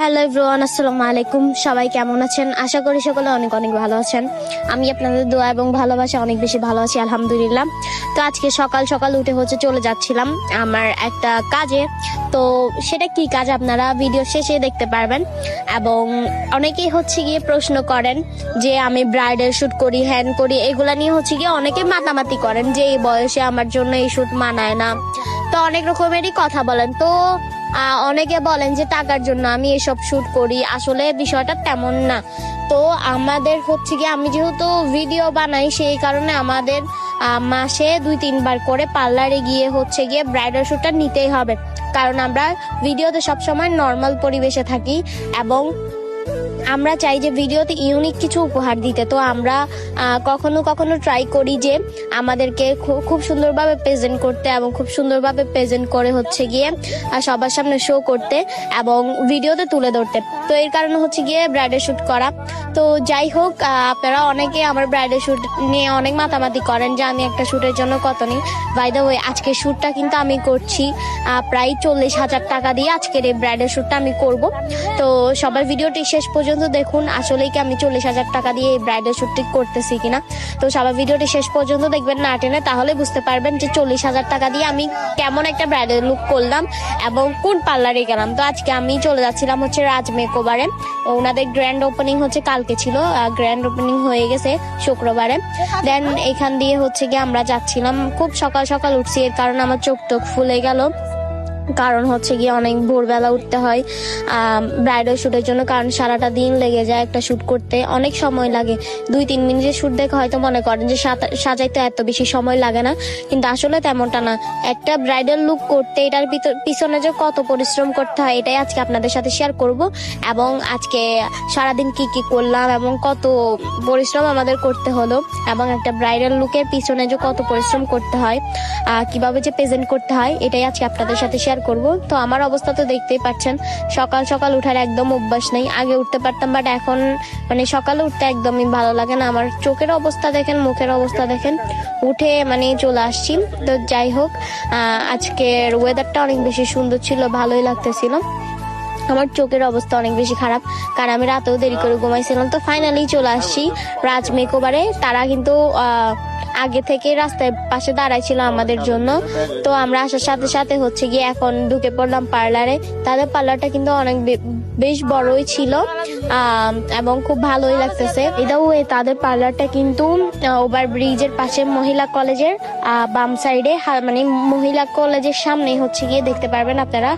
Hello everyone আসসালামু আলাইকুম। সবাই কেমন আছেন? আশা করি সকলে অনেক অনেক ভালো আছেন। আমি আপনাদের দোয়া এবং ভালোবাসা অনেক বেশি ভালো আছি, আলহামদুলিল্লাহ। তো আজকে সকাল সকাল উঠে হচ্ছে চলে যাচ্ছিলাম আমার একটা কাজে। তো সেটা কি কাজ আপনারা ভিডিও শেষে দেখতে পারবেন। এবং অনেকেই হচ্ছে গিয়ে প্রশ্ন করেন যে আমি ব্রাইডাল শ্যুট করি হ্যান করি, এগুলা নিয়ে হচ্ছে গিয়ে অনেকে মাতামাতি করেন যে এই বয়সে আমার জন্য এই শ্যুট মানায় না। তো অনেক রকমেরই কথা বলেন। তো অনেকে বলেন যে টাকার জন্য আমি এসব শুট করি। আসলে বিষয়টা তেমন না। তো আমাদের হচ্ছে কি আমি যেহেতু ভিডিও বানাই, সেই কারণে আমাদের মাসে দুই, তিনবার করে পার্লারে গিয়ে হচ্ছে গিয়ে ব্রাইডাল শুটটা নিতেই হবে। কারণ আমরা ভিডিওতে সবসময় নর্মাল পরিবেশে থাকি এবং আমরা চাই যে ভিডিওতে ইউনিক কিছু উপহার দিতে। তো আমরা কখনো কখনো ট্রাই করি যে আমাদেরকে খুব সুন্দরভাবে প্রেজেন্ট করতে এবং খুব সুন্দরভাবে প্রেজেন্ট করে হচ্ছে গিয়ে সবার সামনে শো করতে এবং ভিডিওতে তুলে ধরতে। তো এর কারণে হচ্ছে গিয়ে ব্রাইডাল শ্যুট করা। তো যাই হোক আপনারা অনেকে আমার ব্রাইডাল শ্যুট নিয়ে অনেক মাতামাতি করেন যে আমি একটা শ্যুটের জন্য কত নিই। বাই দ্য ওয়ে আজকে শ্যুটটা কিন্তু আমি করছি প্রায় চল্লিশ হাজার টাকা দিয়ে আজকের এই ব্রাইডাল শ্যুটটা আমি করব। তো সবার ভিডিওটি শেষ পর্যন্ত দেখুন, আসলেই কি আমি চল্লিশ হাজার টাকা দিয়ে এই ব্রাইডাল শুটটি করতেছি কিনা? তো সবাই ভিডিওটি শেষ পর্যন্ত দেখবেন না টেনে, তাহলে বুঝতে পারবেন যে চল্লিশ হাজার টাকা দিয়ে আমি কেমন একটা ব্রাইডাল লুক করলাম এবং কোন পার্লারে গেলাম। তো আজকে আমি চলে যাচ্ছিলাম হচ্ছে রাজ মেকওভারে। ওনাদের গ্র্যান্ড ওপেনিং হচ্ছে কালকে ছিল গ্র্যান্ড ওপেনিং হয়ে গেছে শুক্রবারে। দেন এখান দিয়ে হচ্ছে গিয়ে আমরা যাচ্ছিলাম, খুব সকাল সকাল উঠছি, এর কারণে আমার চোখ টোক ফুলে গেল। কারণ হচ্ছে গিয়ে অনেক ভোরবেলা উঠতে হয় ব্রাইডাল শ্যুটের জন্য, কারণ সারাটা দিন লেগে যায় একটা শ্যুট করতে। অনেক সময় লাগে। দুই, তিন মিনিটের শ্যুট দেখে হয়তো মনে করেন যে সাজাইতে এত বেশি সময় লাগে না। কিন্তু আসলে তেমনটা না। একটা ব্রাইডাল লুক করতে এটার পিছনে যে কত পরিশ্রম করতে হয়, এটাই আজকে আপনাদের সাথে শেয়ার করব। এবং আজকে সারাদিন কি কি করলাম এবং কত পরিশ্রম আমাদের করতে হলো এবং একটা ব্রাইডাল লুকের পিছনে যে কত পরিশ্রম করতে হয় কীভাবে যে প্রেজেন্ট করতে হয়, এটাই আজকে আপনাদের সাথে শেয়ার করব। তো আমার অবস্থা তো দেখতেই পাচ্ছেন, সকাল সকাল উঠার একদম অভ্যাস নেই। আগে উঠতে পারতাম বাট এখন মানে সকালে উঠতে একদমই ভালো লাগে না। আমার চোখের অবস্থা দেখেন, মুখের অবস্থা দেখেন, উঠে মানে চলে আসছি। তো যাই হোক আজকের ওয়েদারটা অনেক বেশি সুন্দর ছিল, ভালোই লাগতেছিল। আমার চোখের অবস্থা অনেক বেশি খারাপ, কারণ আমি রাতেও দেরি করে ঘুমাইছিলাম। তো ফাইনালি চলে আসছি রাজ মেকওভারে তারা কিন্তু আগে থেকে রাস্তায় পাশে দাঁড়াই ছিল আমাদের জন্য। তো আমরা আসার সাথে সাথে হচ্ছে গিয়ে এখন ঢুকে পড়লাম পার্লারে। তাদের পার্লারটা কিন্তু অনেক বেশ বড়ই ছিল এবং খুব ভালোই লাগতেছে। এটাও তাদের পার্লারটা কিন্তু ওভার ব্রিজের পাশে মহিলা কলেজের বাম সাইডে মানে মহিলা কলেজের সামনে হচ্ছে গিয়ে দেখতে পারবেন আপনারা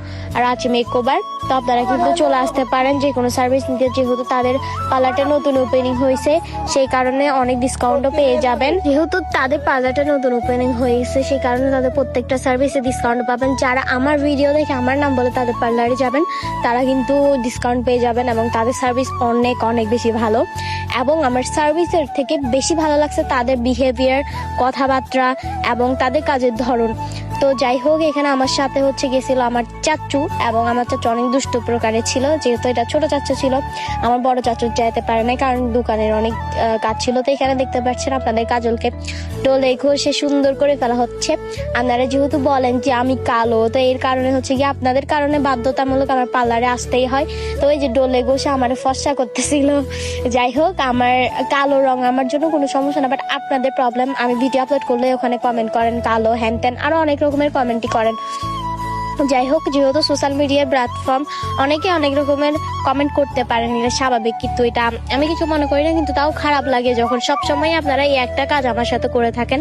রাজ মেকওভার তো আপনারা কিন্তু চলে আসতে পারেন। যে কোনো সার্ভিস নিতে যেহেতু তাদের পার্লারটা নতুন ওপেনিং হয়েছে, সেই কারণে অনেক ডিসকাউন্টও পেয়ে যাবেন। যেহেতু তাদের পার্লারটা নতুন ওপেনিং হয়েছে, সেই কারণে তাদের প্রত্যেকটা সার্ভিসে ডিসকাউন্ট পাবেন। যারা আমার ভিডিও দেখে আমার নাম বলে তাদের পার্লারে যাবেন, তারা কিন্তু ডিসকাউন্ট পেয়ে যাবেন এবং তাদের সার্ভিস অনেক অনেক বেশি ভালো। এবং আমার সার্ভিসের থেকে বেশি ভালো লাগছে তাদের বিহেভিয়ার কথাবার্তা এবং তাদের কাজের ধরন। তো যাই হোক, এখানে আমার সাথে হচ্ছে গেছিল আমার চাচু এবং আমার চাচু অনেক দুষ্ট প্রকারের ছিল, যেহেতু এটা ছোট চাচু ছিল। আমার বড় চাচু যাইতে পারে না কারণ দোকানের অনেক কাজ ছিল। তো এখানে দেখতে পাচ্ছেন আপনাদের কাজলকে ডোলে ঘষে সুন্দর করে ফেলা হচ্ছে। আপনারা যেহেতু বলেন যে আমি কালো, তো এর কারণে হচ্ছে কি আপনাদের কারণে বাধ্যতামূলক আমার পার্লারে আসতেই হয়। তো এই যে ডোলে ঘষে আমার ফর্সা করতেছিল। যাই হোক, আমার কালো রং আমার জন্য কোনো সমস্যা না বাট আপনাদের প্রবলেম আমি ভিডিও আপলোড করলে ওখানে কমেন্ট করেন কালো, হ্যান ত্যান, আরও অনেক রকমের কমেন্টই করেন। যাই হোক যেহেতু সোশ্যাল মিডিয়ার প্ল্যাটফর্ম অনেকে অনেক রকমের কমেন্ট করতে পারেন, এটা স্বাভাবিক কিন্তু এটা আমি কিছু মনে করি না, কিন্তু তাও খারাপ লাগে যখন সব সময় আপনারা এই একটা কাজ আমার সাথে করে থাকেন,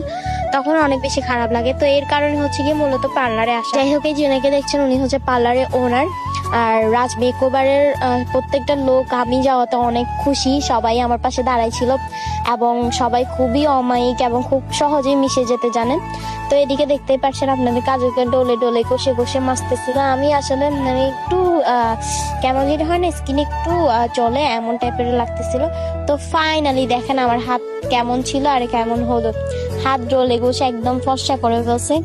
তখন অনেক বেশি খারাপ লাগে। তো এর কারণে হচ্ছে গিয়ে মূলত পার্লারে আসা। যাই হোক, এই জেনাকে দেখছেন, উনি হচ্ছে পার্লারের ওনার। আর রাজ মেকওভারের প্রত্যেকটা লোক, আমি যাওয়াতে অনেক খুশি, সবাই আমার পাশে দাঁড়াইছিল এবং সবাই খুবই অমায়িক এবং খুব সহজেই মিশে যেতে জানেন। তো এদিকে দেখতেই পাচ্ছেন আপনাদের কাজকে ডোলে ডোলে কষে কষে মাসতেছিল আমি আসলে মানে একটু কেমন যেটা হয় না স্কিন একটু চলে এমন টাইপের লাগতেছিল। তো ফাইনালি দেখেন আমার হাত কেমন ছিল আর কেমন হলো। হাত ডোলে কষে একদম ফর্সা করে ফেলছে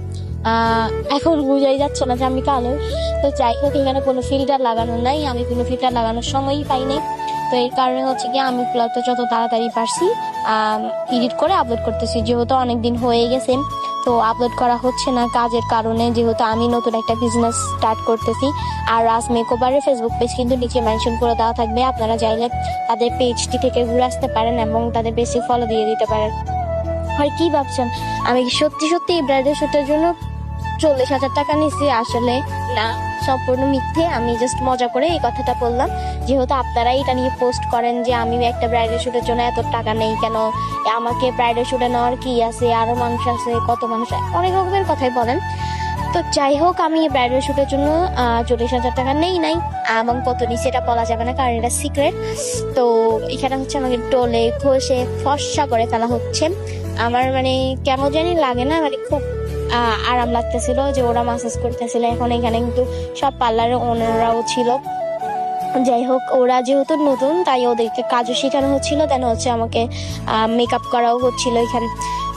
এখন বুঝাই যাচ্ছে না যে আমি কালো। তো যাই হোক, এখানে কোনো ফিল্টার লাগানো নাই। আমি কোনো ফিল্টার লাগানোর সময়ই পাইনি তো এর কারণে হচ্ছে কি আমি প্লগটা যত তাড়াতাড়ি পারছি এডিট করে আপলোড করতেছি। যেহেতু অনেক দিন হয়ে গেছে। তো আপলোড করা হচ্ছে না কাজের কারণে, যেহেতু আমি নতুন একটা বিজনেস স্টার্ট করতেছি। আর রাজ মেকওভারের ফেসবুক পেজ কিন্তু নিচে মেনশন করে দেওয়া থাকবে। আপনারা চাইলে তাদের পেজটি থেকে ঘুরে আসতে পারেন এবং তাদের বেশি ফলো দিয়ে দিতে পারেন। আর কি ভাবছেন? আমি সত্যি সত্যি এই ব্রাইডাল শুটের জন্য চল্লিশ হাজার টাকা নিছি? আসলে না। সম্পূর্ণ মিথ্যে, আমি জাস্ট মজা করে এই কথাটা বললাম। যেহেতু আপনারা এটা নিয়ে পোস্ট করেন যে আমি একটা ব্রাইডাল শ্যুটের জন্য এত টাকা নেই কেন? আমাকে ব্রাইডাল শুটে নেওয়ার কি আছে? আরও মানুষ আছে, কত মানুষ অনেক রকমের কথাই বলেন। তো যাই হোক, আমি ব্রাইডাল শ্যুটের জন্য চল্লিশ হাজার টাকা নেই নাই। এবং কত নিচে এটা বলা যাবে না, কারণ এটা সিক্রেট তো এখানে হচ্ছে আমাকে টোলে ঘষে, ফর্সা করে ফেলা হচ্ছে। আমার মানে কেমন জানি লাগে না মানে খুব আরাম লাগতেছিল যে ওরা মাসাজ করতেছিল। এখন এখানে কিন্তু সব পার্লারের ওনাররাও ছিল। যাই হোক, ওরা যেহেতু নতুন, তাই ওদেরকে কাজও শেখানো হচ্ছিল। দেন হচ্ছে আমাকে মেকআপ করাও হচ্ছিল এখানে।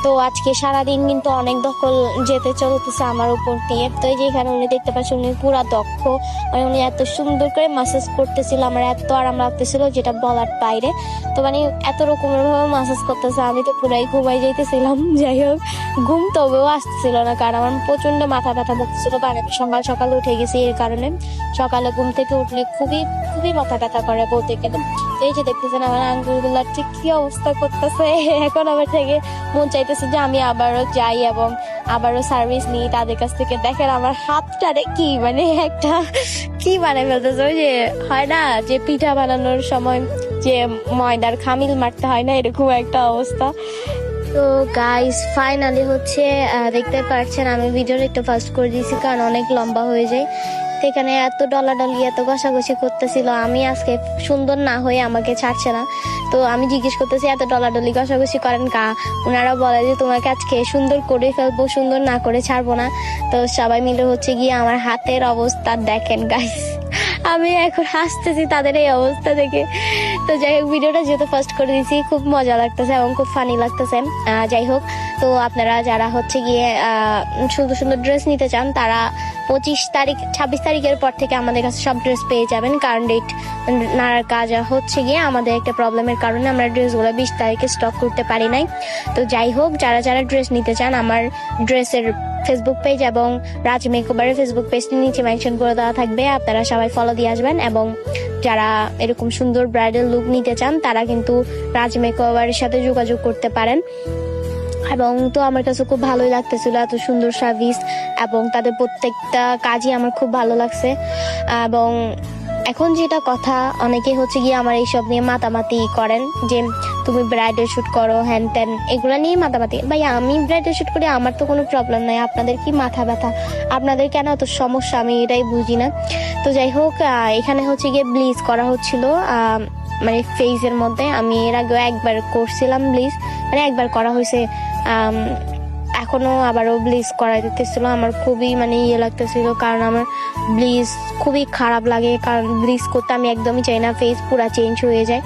তো আজকে সারাদিন কিন্তু অনেক দখল যেতে চলতেছে আমার উপর দিয়ে। তো এই যে এখানে উনি দেখতে পাচ্ছেন, উনি পুরা দক্ষ। মানে উনি এত সুন্দর করে মাসাজ করতেছিল আমার, এত আরাম লাগতেছিল যেটা বলার বাইরে। তো মানে এত রকমের ভাবে মাসাজ করতেছে, আমি তো পুরাই ঘুমাই যাইতেছিলাম, যাই হোক, ঘুম তবেও আসতেছিল না, কারণ আমার প্রচণ্ড মাথা ব্যথা করতেছিল। কারণ সকাল সকাল উঠে গেছি এর কারণে। সকালে ঘুম থেকে উঠলে খুবই খুবই মাথা ব্যথা করে বলতে গেলে। এই যে দেখতেছেন আমার আঙ্গুলগুলার ঠিক কি অবস্থা করতেছে। এখন আমার থেকে মন চাইতেছে যে আমি আবারও যাই এবং আবারও সার্ভিস নিই তাদের কাছ থেকে। দেখেন আমার হাতটারে কি মানে একটা কি বানাই ফেলতেছে। ওই যে হয় না যে পিঠা বানানোর সময় যে ময়দার খামিল মারতে হয় না, এরকম একটা অবস্থা। তো গাইস ফাইনালি হচ্ছে দেখতে পাচ্ছেন আমি ভিডিওটা একটু ফাস্ট করে দিয়েছি কারণ অনেক লম্বা হয়ে যায়। এখানে এত ডলাডলি, এত ঘষাঘষি করতেছিল, আমি আজকে সুন্দর না হয়ে আমাকে ছাড়ছে না। তো আমি জিজ্ঞেস করতেছি, এত ডলাডলি ঘষাঘষি করেন কা? ওনারা বলে যে, তোমাকে আজকে সুন্দর করে ফেলব, সুন্দর না করে ছাড়বো না। তো সবাই মিলে হচ্ছে গিয়ে আমার হাতের অবস্থা দেখেন গাইস আমি এখন হাসতেছি তাদের এই অবস্থা দেখে। তো যাই হোক, ভিডিওটা যেহেতু ফার্স্ট করে দিয়েছি, খুব মজা লাগতেছে এবং খুব ফানি লাগতেছে। যাই হোক, তো আপনারা যারা হচ্ছে গিয়ে সুন্দর সুন্দর ড্রেস নিতে চান, তারা পঁচিশ তারিখ, ছাব্বিশ তারিখের পর থেকে আমাদের কাছে সব ড্রেস পেয়ে যাবেন। কারণ ডেট নাড়ার কাজ হচ্ছে গিয়ে আমাদের একটা প্রবলেমের কারণে আমরা ড্রেসগুলো বিশ তারিখে স্টক করতে পারি নাই। তো যাই হোক, যারা যারা ড্রেস নিতে চান, আমার ড্রেসের ফেসবুক পেজ এবং রাজ মেকওভারের ফেসবুক পেজটি নিচে মেনশন করে দেওয়া থাকবে। আপনারা সবাই ফলো দিয়ে আসবেন এবং যারা এরকম সুন্দর ব্রাইডাল লুক নিতে চান, তারা কিন্তু রাজ মেকওভারের সাথে যোগাযোগ করতে পারেন। এবং তো আমার কাছে খুব ভালোই লাগতেছিল এত সুন্দর সার্ভিস এবং তাদের প্রত্যেকটা কাজই আমার খুব ভালো লাগছে। এবং এখন যেটা কথা, অনেকে হচ্ছে গিয়ে আমার এইসব নিয়ে মাতামাতি করেন যে তুমি ব্রাইডাল শুট করো হ্যান ত্যান এগুলো নিয়ে মাতামাতি। ভাই, আমি ব্রাইডাল শুট করি, আমার তো কোনো প্রবলেম নাই। আপনাদের কি মাথা ব্যথা? আপনাদের কেন এত সমস্যা? আমি এটাই বুঝি না। তো যাই হোক এখানে হচ্ছে গিয়ে ব্লিজ করা হচ্ছিল। মানে ফেসের মধ্যে আমি এর আগেও একবার করছিলাম ব্লিজ মানে একবার করা হয়েছে। আম, এখনও আবারও ব্লিজ করাই দিতেছিল। আমার খুবই মানে ইয়ে লাগতেছিল কারণ আমার ব্লিজ খুবই খারাপ লাগে। কারণ ব্লিজ করতে আমি একদমই চাই না ফেস পুরা চেঞ্জ হয়ে যায়।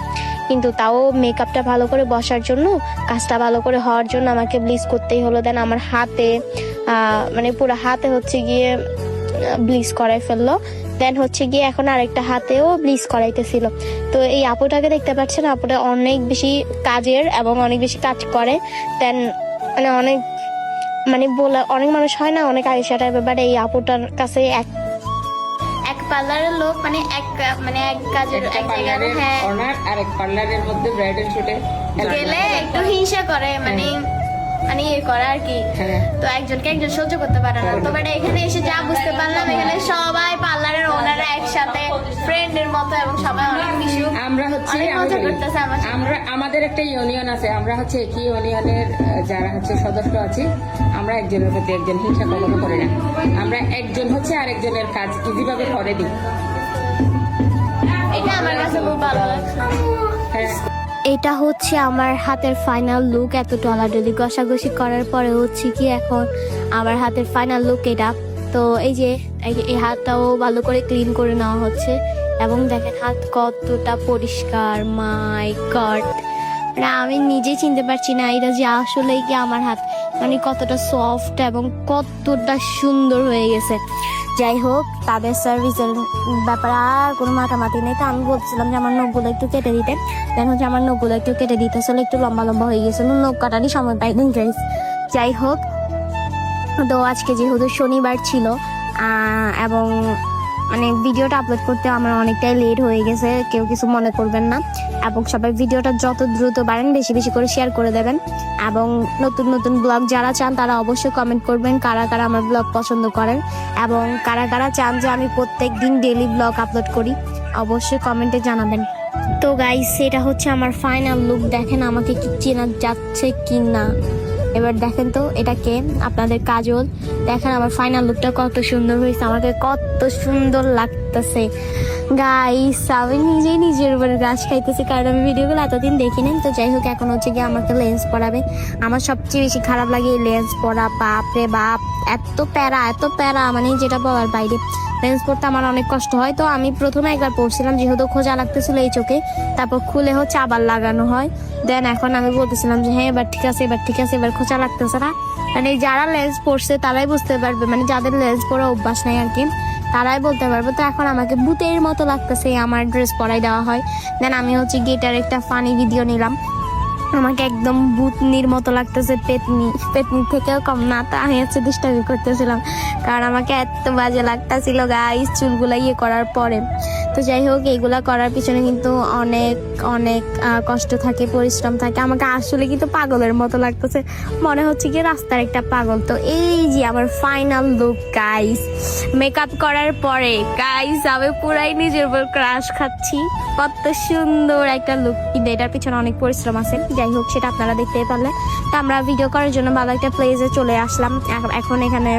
কিন্তু তাও মেকআপটা ভালো করে বসার জন্য কাজটা ভালো করে হওয়ার জন্য আমাকে ব্লিচ করতেই হলো। দেন আমার হাতে মানে পুরো হাতে হচ্ছে গিয়ে ব্লিচ করাই ফেলল। দেন হচ্ছে গিয়ে এখন আরেকটা হাতেও ব্লিচ করাইতেছিল। তো এই আপুটাকে দেখতে পাচ্ছেন আপুটা অনেক বেশি কাজের এবং অনেক বেশি কাজ করে। দেন মানে অনেক মানে বলে অনেক মানুষ হয় না অনেক টাইপের বাট এই আপুটার কাছে এক এক পার্লারের লোক মানে এক মানে এক কাজের এক জায়গায় হ্যাঁ। আর এক পার্লারের মধ্যে ব্রাইডাল শুটে গেলে একটু হিংসা করে মানে মানে ইয়ে করে আর কি। হ্যাঁ। তো একজনকে একজন সহ্য করতে পারে না। তো বাট এখানে এসে যা বুঝতে পারলাম এখানে সবাই পার্লারের ওনারা একসাথে ফ্রেন্ডের মতো এবং সবাই অনেক মিশুক আমরা হচ্ছে আমরা আমাদের একটা ইউনিয়ন আছে। আমরা হচ্ছে একই ইউনিয়নের যারা হচ্ছে সদস্য আছি আমরা একজনের প্রতি একজন হিংসা কখনো করি না। আমরা একজন হচ্ছে আরেকজনের কাজ ইজি ভাবে করে দিই। এটা আমার কাছে খুব ভালো লাগছে। হ্যাঁ। এটা হচ্ছে আমার হাতের ফাইনাল লুক এত ডলাডলি ঘষাঘষি করার পরে হচ্ছে কি এখন আমার হাতের ফাইনাল লুক এটা। তো এই যে, এই- এই হাতটাও ভালো করে ক্লিন করে নেওয়া হচ্ছে। এবং দেখেন হাত কতটা পরিষ্কার মাই গড মানে আমি নিজে চিনতে পারছি না এটা যে আসলেই কি আমার হাত মানে কতটা সফট এবং কতটা সুন্দর হয়ে গেছে। যাই হোক তাদের সার্ভিসের ব্যাপারে আর কোনো মাথামাতি নেই। তো আমি বলছিলাম যে আমার নখগুলো একটু কেটে দিতে। দেন হচ্ছে আমার নখগুলো একটু কেটে দিতে আসলে একটু লম্বা লম্বা হয়ে গেছিল নখ কাটারই সময় পাইনি গাইস যাই হোক তো আজকে যেহেতু শনিবার ছিল এবং মানে ভিডিওটা আপলোড করতে আমার অনেকটাই লেট হয়ে গেছে, কেউ কিছু মনে করবেন না। এবং সবাই ভিডিওটা যত দ্রুত পারেন বেশি বেশি করে শেয়ার করে দেবেন। এবং নতুন নতুন ব্লগ যারা চান তারা অবশ্যই কমেন্ট করবেন কারা কারা আমার ব্লগ পছন্দ করেন এবং কারা কারা চান যে আমি প্রত্যেক দিন ডেলি ব্লগ আপলোড করি, অবশ্যই কমেন্টে জানাবেন। তো গাইস এটা হচ্ছে আমার ফাইনাল লুক দেখেন আমাকে কি চেনা যাচ্ছে কি না এবার দেখেন তো, এটা কে? আপনাদের কাজল। দেখেন আমার ফাইনাল লুকটা কত সুন্দর হয়েছে, আমাকে কত সুন্দর লাগতেছে। গাইস আমি নিজেই নিজের উপরে গাছ খাইতেছি, কারণ আমি ভিডিওগুলো এতদিন দেখি নেন তো যাই হোক, এখন হচ্ছে গিয়ে আমাকে লেন্স পরাবে আমার সবচেয়ে বেশি খারাপ লাগে এই লেন্স পরা। বাপ রে বাপ, এত প্যারা এত প্যারা মানে যেটা বলার বাইরে। লেন্স পরতে আমার অনেক কষ্ট হয়। তো আমি প্রথমে একবার পড়ছিলাম যেহেতু খোঁজা লাগতেছিল এই চোখে। তারপর খুলে হচ্ছে আবার লাগানো হয়। দেন এখন আমি বলতেছিলাম যে হ্যাঁ এবার ঠিক আছে, এবার ঠিক আছে, এবার খোঁচা লাগতেছে না। মানে যারা লেন্স পড়ছে তারাই বুঝতে পারবে মানে যাদের লেন্স পরা অভ্যাস নেই আর কি, তারাই বলতে পারবে। তো এখন আমাকে ভূতের মতো লাগতেছে আমার ড্রেস পরাই দেওয়া হয়। দেন আমি হচ্ছে গেটার একটা ফানি ভিডিও নিলাম। আমাকে একদম ভূতনির মতো লাগতেছে, পেতনি পেতনি থেকেও কম না, তা আমি হচ্ছে দুষ্টামি করতেছিলাম। কারণ আমাকে এত বাজে লাগতেছিল গাইস চুলগুলা ইয়ে করার পরে। তো যাই হোক, এইগুলা করার পিছনে কিন্তু অনেক অনেক কষ্ট থাকে, পরিশ্রম থাকে। আমাকে আসলে কিন্তু পাগলের মতো লাগতেছে। মনে হচ্ছে কি রাস্তার একটা পাগল। তো এই যে আমার ফাইনাল লুক গাইস মেকআপ করার পরে গাইস আমি পুরাই নিজের উপর ক্রাশ খাচ্ছি। কত সুন্দর একটা লুক কিন্তু এটার পিছনে অনেক পরিশ্রম আছে। যাই হোক, সেটা আপনারা দেখতেই পারলে তো আমরা ভিডিও করার জন্য ভালো একটা প্লেসে চলে আসলাম। এখন এখানে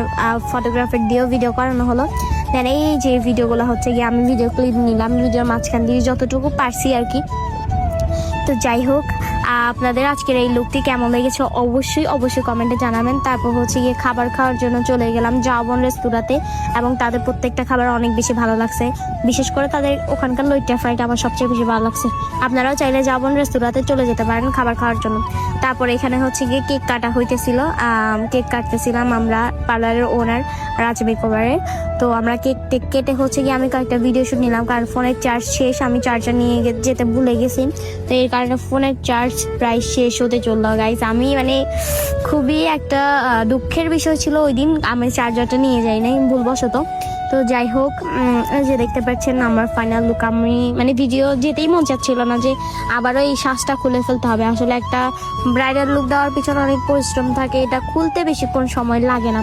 ফটোগ্রাফার দিয়েও ভিডিও করানো হলো। দেন এই যে ভিডিওগুলো হচ্ছে গিয়ে আমি ভিডিও ক্লিপ নিলাম ভিডিওর মাঝখান দিয়ে যতটুকু পারছি আর কি। তো যাই হোক আপনাদের আজকের এই লুকটি কেমন লেগেছে অবশ্যই অবশ্যই কমেন্টে জানাবেন। তারপর হচ্ছে গিয়ে খাবার খাওয়ার জন্য চলে গেলাম জাবন রেস্তোরাঁতে এবং তাদের প্রত্যেকটা খাবার অনেক বেশি ভালো লাগছে। বিশেষ করে তাদের ওখানকার লইটা ফ্রাইটা আমার সবচেয়ে বেশি ভালো লাগছে। আপনারাও চাইলে জাবন রেস্তোরাঁতে চলে যেতে পারেন খাবার খাওয়ার জন্য। তারপর এখানে হচ্ছে গিয়ে কেক কাটা হইতেছিল কেক কাটতেছিলাম আমরা পার্লারের ওনার রাজবে কভারের তো আমরা কেক টেক কেটে হচ্ছে গিয়ে আমি কয়েকটা ভিডিও শুট নিলাম, কারণ ফোনের চার্জ শেষ, আমি চার্জার নিয়ে যেতে ভুলে গেছি। তো এর কারণে ফোনের চার্জ প্রায় শেষ হতে চলল গাইজ আমি মানে খুবই একটা দুঃখের বিষয় ছিল ওই দিন, আমি চার্জারটা নিয়ে যাই নাই, ভুলবশত। তো যাই হোক যে দেখতে পাচ্ছেন, আমার ফাইনাল লুক আমি মানে ভিডিও যেতেই মন চাচ্ছিল না যে আবারও এই শ্বাসটা খুলে ফেলতে হবে। আসলে একটা ব্রাইডাল লুক দেওয়ার পিছনে অনেক পরিশ্রম থাকে, এটা খুলতে বেশিক্ষণ সময় লাগে না।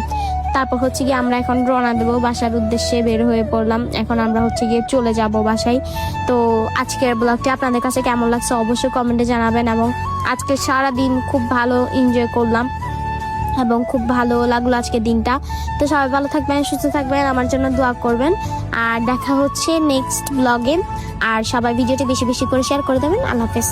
তারপর হচ্ছে গিয়ে আমরা এখন রওনা দেবো বাসার উদ্দেশ্যে বের হয়ে পড়লাম। এখন আমরা হচ্ছে গিয়ে চলে যাব বাসায়। তো আজকের ব্লগটি আপনাদের কাছে কেমন লাগছে অবশ্যই কমেন্টে জানাবেন এবং আজকে সারা দিন খুব ভালো এনজয় করলাম এবং খুব ভালো লাগল আজকের দিনটা। তো সবাই ভালো থাকবেন, সুস্থ থাকবেন, আমার জন্য দোয়া করবেন। আর দেখা হচ্ছে নেক্সট ব্লগে আর সবাই ভিডিওটি বেশি বেশি করে শেয়ার করে দেবেন। আল্লাহ হাফেজ।